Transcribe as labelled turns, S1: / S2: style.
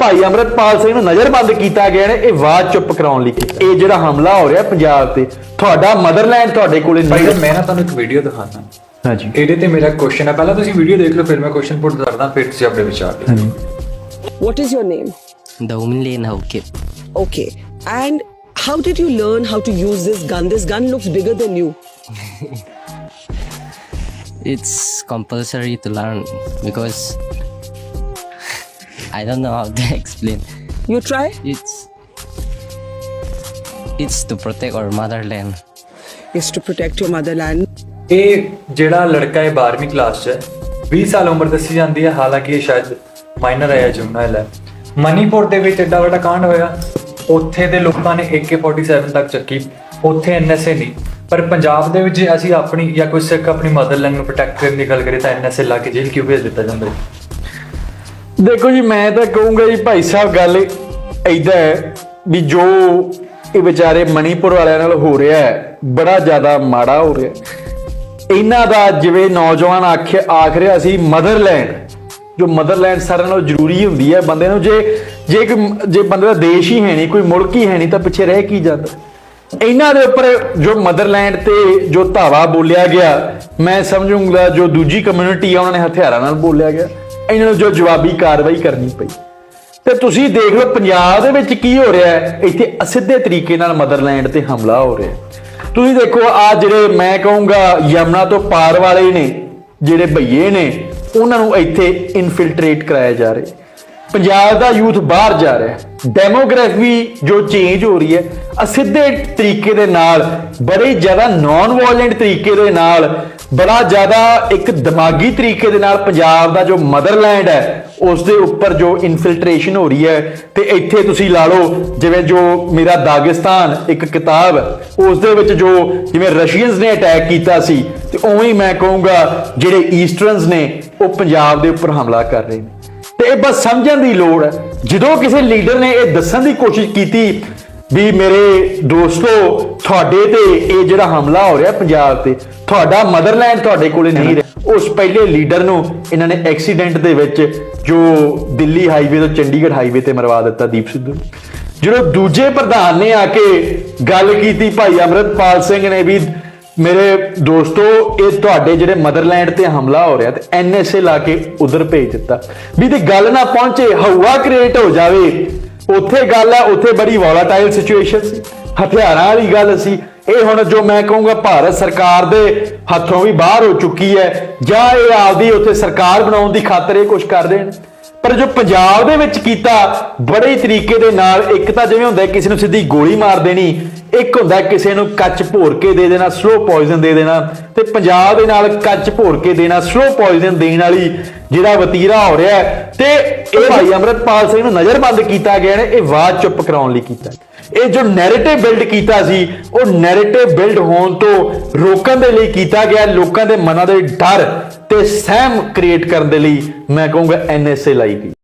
S1: ਭਾਈ ਅਮਰਤਪਾਲ ਸਿੰਘ ਨੂੰ ਨਜ਼ਰਬੰਦ ਕੀਤਾ ਗਿਆ ਨੇ ਇਹ ਬਾਤ ਚੁੱਪ ਕਰਾਉਣ ਲਈ ਕੀਤਾ ਇਹ ਜਿਹੜਾ ਹਮਲਾ ਹੋ ਰਿਹਾ ਪੰਜਾਬ ਤੇ ਤੁਹਾਡਾ ਮਦਰਲੈਂਡ ਤੁਹਾਡੇ ਕੋਲੇ ਨਹੀਂ
S2: ਮੈਂ ਨਾ ਤੁਹਾਨੂੰ ਇੱਕ ਵੀਡੀਓ ਦਿਖਾਣਾ
S1: ਹਾਂਜੀ
S2: ਇਹਦੇ ਤੇ ਮੇਰਾ ਕੁਐਸਚਨ ਹੈ ਪਹਿਲਾਂ ਤੁਸੀਂ ਵੀਡੀਓ ਦੇਖ ਲਓ ਫਿਰ ਮੈਂ ਕੁਐਸਚਨ ਪੁੱਟ ਕਰਦਾ ਫਿਰ ਤੁਸੀਂ ਆਪਣੇ ਵਿਚਾਰ ਦਿਓ
S1: ਹਾਂਜੀ
S3: What is your name?
S4: Daumin Hauke.
S3: Okay. And how did you learn how to use this gun? This gun looks bigger than you.
S4: It's compulsory to learn because I don't know how to explain.
S3: You try?
S4: It's it's to protect our motherland.
S3: Is to protect your motherland.
S2: ਇਹ ਜਿਹੜਾ ਲੜਕਾ ਹੈ 12ਵੀਂ class 'ਚ ਹੈ 20 ਸਾਲ ਉਮਰ ਦੱਸੀ ਜਾਂਦੀ ਹੈ ਹਾਲਾਂਕਿ ਇਹ ਸ਼ਾਇਦ ਮਾਈਨਰ ਹੈ ਜੁਮਨਲ ਹੈ ਮਨੀਪੁਰ ਦੇ ਵਿੱਚ ਐਡਾ ਵੱਡਾ ਕਾਂਡ ਹੋਇਆ ਉੱਥੇ ਦੇ ਲੋਕਾਂ ਨੇ AK47 ਤੱਕ ਚੱਕੀ ਉੱਥੇ ਐਨਐਸਏ ਨਹੀਂ ਪਰ ਪੰਜਾਬ ਦੇ ਵਿੱਚ ਜੇ ਅਸੀਂ ਆਪਣੀ ਜਾਂ ਕੋਈ ਸਿੱਖ ਆਪਣੀ ਮਦਰਲੈਂਡ ਨੂੰ ਪ੍ਰੋਟੈਕਟ ਕਰਨ ਦੀ ਗੱਲ ਕਰੇ ਤਾਂ ਐਨਐਸਏ ਲਾ ਕੇ ਜੇਲ੍ਹ ਕਿਉਂ ਭੇਜ ਦਿੱਤਾ ਜਾਂਦਾ ਹੈ
S1: ਦੇਖੋ ਜੀ, ਮੈਂ ਤਾਂ ਕਹੂੰਗਾ ਜੀ, ਭਾਈ ਸਾਹਿਬ, ਗੱਲ ਐਦਾਂ ਹੈ ਵੀ ਜੋ ਇਹ ਵਿਚਾਰੇ ਮਣੀਪੁਰ ਵਾਲਿਆਂ ਨਾਲ ਹੋ ਰਿਹਾ ਹੈ, ਬੜਾ ਜ਼ਿਆਦਾ ਮਾੜਾ ਹੋ ਰਿਹਾ ਇਹਨਾਂ ਦਾ ਜਿਵੇਂ ਨੌਜਵਾਨ ਆਖ ਆਖ ਰਿਹਾ ਸੀ ਮਦਰਲੈਂਡ ਜੋ ਮਦਰਲੈਂਡ ਸਾਰਿਆਂ ਨਾਲੋਂ ਜ਼ਰੂਰੀ ਹੁੰਦੀ ਹੈ ਬੰਦੇ ਨੂੰ, ਜੇ ਜੇ ਕੋਈ ਜੇ ਬੰਦੇ ਦਾ ਦੇਸ਼ ਹੀ ਹੈ ਨਹੀਂ, ਕੋਈ ਮੁਲਕ ਹੀ ਹੈ ਨਹੀਂ, ਤਾਂ ਪਿੱਛੇ ਰਹਿ ਕੀ ਜਾਂਦਾ? ਇਹਨਾਂ ਦੇ ਉੱਪਰ ਜੋ ਮਦਰਲੈਂਡ ਤੇ ਜੋ ਧਾਵਾ ਬੋਲਿਆ ਗਿਆ, ਮੈਂ ਸਮਝੂੰਗਾ ਜੋ ਦੂਜੀ ਕਮਿਊਨਿਟੀ ਆ, ਉਹਨਾਂ ਨੇ ਹਥਿਆਰਾਂ ਨਾਲ ਬੋਲਿਆ ਗਿਆ। ਇਹਨਾਂ ਨੂੰ ਜੋ ਜਵਾਬੀ ਕਾਰਵਾਈ ਕਰਨੀ ਪਈ। ਤੇ ਤੁਸੀਂ ਦੇਖ ਲਓ, ਪੰਜਾਬ ਦੇ ਵਿੱਚ ਕੀ ਹੋ ਰਿਹਾ ਹੈ? ਇੱਥੇ ਅਸਿੱਧੇ ਤਰੀਕੇ ਨਾਲ ਮਦਰਲੈਂਡ ਤੇ ਹਮਲਾ ਹੋ ਰਿਹਾ ਤੁਸੀਂ ਦੇਖੋ, ਆ ਜਿਹੜੇ ਮੈਂ ਕਹੂੰਗਾ, ਯਮਨਾ ਤੋਂ ਪਾਰ ਵਾਲੇ ਨੇ, ਜਿਹੜੇ ਭਈਏ ਨੇ, ਉਹਨਾਂ ਨੂੰ ਇੱਥੇ ਇਨਫਿਲਟਰੇਟ ਕਰਾਇਆ ਜਾ ਰਿਹਾ ਪੰਜਾਬ ਦਾ ਯੂਥ ਬਾਹਰ ਜਾ ਰਿਹਾ ਹੈ। ਡੈਮੋਗ੍ਰਾਫੀ ਜੋ ਚੇਂਜ ਹੋ ਰਹੀ ਹੈ, ਅਸਿੱਧੇ ਤਰੀਕੇ ਦੇ ਨਾਲ, ਬੜੇ ਜ਼ਿਆਦਾ ਨਾਨ ਵਾਇਲੈਂਟ ਤਰੀਕੇ ਦੇ ਨਾਲ ਬੜਾ ਜ਼ਿਆਦਾ ਇੱਕ ਦਿਮਾਗੀ ਤਰੀਕੇ ਦੇ ਨਾਲ ਪੰਜਾਬ ਦਾ ਜੋ ਮਦਰਲੈਂਡ ਹੈ ਉਸ ਦੇ ਉੱਪਰ ਜੋ ਇਨਫਿਲਟ੍ਰੇਸ਼ਨ ਹੋ ਰਹੀ ਹੈ, ਤੇ ਇੱਥੇ ਤੁਸੀਂ ਲਾ ਲਓ, ਜਿਵੇਂ ਜੋ ਮੇਰਾ ਦਾਗਿਸਤਾਨ ਇੱਕ ਕਿਤਾਬ ਉਸ ਦੇ ਵਿੱਚ ਜੋ ਜਿਵੇਂ ਰਸ਼ੀਅਨਸ ਨੇ ਅਟੈਕ ਕੀਤਾ ਸੀ, ਤੇ ਉਵੇਂ ਹੀ ਮੈਂ ਕਹੂੰਗਾ ਜਿਹੜੇ ਈਸਟਰਨਸ ਨੇ, ਉਹ ਪੰਜਾਬ ਦੇ ਉੱਪਰ ਹਮਲਾ ਕਰ ਰਹੇ ਨੇ। ਤੇ ਇਹ ਬਸ ਸਮਝਣ ਦੀ ਲੋੜ ਹੈ, ਜਦੋਂ ਕਿਸੇ ਲੀਡਰ ਨੇ ਇਹ ਦੱਸਣ ਦੀ ਕੋਸ਼ਿਸ਼ ਕੀਤੀ ਵੀ ਮੇਰੇ ਦੋਸਤੋ, ਤੁਹਾਡੇ ਤੇ ਇਹ ਜਿਹੜਾ ਹਮਲਾ ਹੋ ਰਿਹਾ ਪੰਜਾਬ ਤੇ, ਤੁਹਾਡਾ ਮਦਰਲੈਂਡ ਤੁਹਾਡੇ ਕੋਲੇ ਨਹੀਂ ਰਿਹਾ। ਉਸ ਪਹਿਲੇ ਲੀਡਰ ਨੂੰ ਇਹਨਾਂ ਨੇ ਐਕਸੀਡੈਂਟ ਦੇ ਵਿੱਚ ਜੋ ਦਿੱਲੀ ਹਾਈਵੇ ਤੋਂ ਚੰਡੀਗੜ੍ਹ ਹਾਈਵੇ ਤੇ ਮਰਵਾ ਦਿੱਤਾ ਦੀਪ ਸਿੱਧੂ। ਜਦੋਂ ਦੂਜੇ ਪ੍ਰਧਾਨ ਨੇ ਆ ਕੇ ਗੱਲ ਕੀਤੀ, ਭਾਈ ਅਮਰਤਪਾਲ ਸਿੰਘ ਨੇ ਵੀ, ਮੇਰੇ ਦੋਸਤੋ, ਇਹ ਤੁਹਾਡੇ ਜਿਹੜੇ ਮਦਰਲੈਂਡ ਤੇ ਹਮਲਾ ਹੋ ਰਿਹਾ ਤੇ ਐਨਐਸਏ ਲਾ ਕੇ ਉਧਰ ਭੇਜ ਦਿੱਤਾ। ਵੀ ਤੇ ਗੱਲ ਨਾ ਪਹੁੰਚੇ ਹਵਾ ਕ੍ਰੀਏਟ ਹੋ ਜਾਵੇ ਉੱਥੇ ਗੱਲ ਹੈ, ਉੱਥੇ ਬੜੀ ਵੋਲਾਟਾਈਲ ਸਿਚੁਏਸ਼ਨ ਸੀ। ਹਥਿਆਰਾਂ ਵਾਲੀ ਗੱਲ ਸੀ। ਇਹ ਹੁਣ ਜੋ ਮੈਂ ਕਹੂੰਗਾ, ਭਾਰਤ ਸਰਕਾਰ ਦੇ ਹੱਥੋਂ ਵੀ ਬਾਹਰ ਹੋ ਚੁੱਕੀ ਹੈ। ਜਾਂ ਇਹ ਆਪਦੀ ਉੱਥੇ ਸਰਕਾਰ ਬਣਾਉਣ ਦੀ ਖਾਤਰ ਇਹ ਕੁਝ ਕਰ ਰਹੇ ਨੇ। ਪਰ ਜੋ ਪੰਜਾਬ ਦੇ ਵਿੱਚ ਕੀਤਾ, ਬੜੇ ਤਰੀਕੇ ਦੇ ਨਾਲ ਇੱਕ ਤਾਂ ਜਿਵੇਂ ਹੁੰਦਾ ਕਿਸੇ ਨੂੰ ਸਿੱਧੀ ਗੋਲੀ ਮਾਰ ਦੇਣੀ ਇੱਕ ਹੁੰਦਾ ਕਿਸੇ ਨੂੰ ਕੱਚ ਭੋਰ ਕੇ ਦੇ ਦੇਣਾ ਸਲੋ ਪੋਇਜ਼ਨ ਦੇ ਦੇਣਾ, ਤੇ ਪੰਜਾਬ ਦੇ ਨਾਲ ਕੱਚ ਭੋਰ ਕੇ ਦੇਣਾ ਸਲੋ ਪੋਇਜ਼ਨ ਦੇਣ ਵਾਲੀ ਜਿਹੜਾ ਵਤੀਰਾ ਹੋ ਰਿਹਾ ਤੇ ਇਹ ਭਾਈ ਅਮਰਤਪਾਲ ਸਿੰਘ ਨੂੰ ਨਜ਼ਰਬੰਦ ਕੀਤਾ ਗਿਆ ਨੇ, ਇਹ ਬਾਤ ਚੁੱਪ ਕਰਾਉਣ ਲਈ ਕੀਤਾ ਇਹ ਜੋ ਨੈਰੇਟਿਵ ਬਿਲਡ ਕੀਤਾ ਸੀ, ਉਹ ਨੈਰੇਟਿਵ ਬਿਲਡ ਹੋਣ ਤੋਂ ਰੋਕਣ ਦੇ ਲਈ ਕੀਤਾ ਗਿਆ, ਲੋਕਾਂ ਦੇ ਮਨਾਂ ਦੇ ਡਰ ਤੇ ਸਹਿਮ ਕ੍ਰੀਏਟ ਕਰਨ ਦੇ ਲਈ ਮੈਂ ਕਹੂੰਗਾ ਐਨਐਸਏ ਲਾਈ ਗਈ।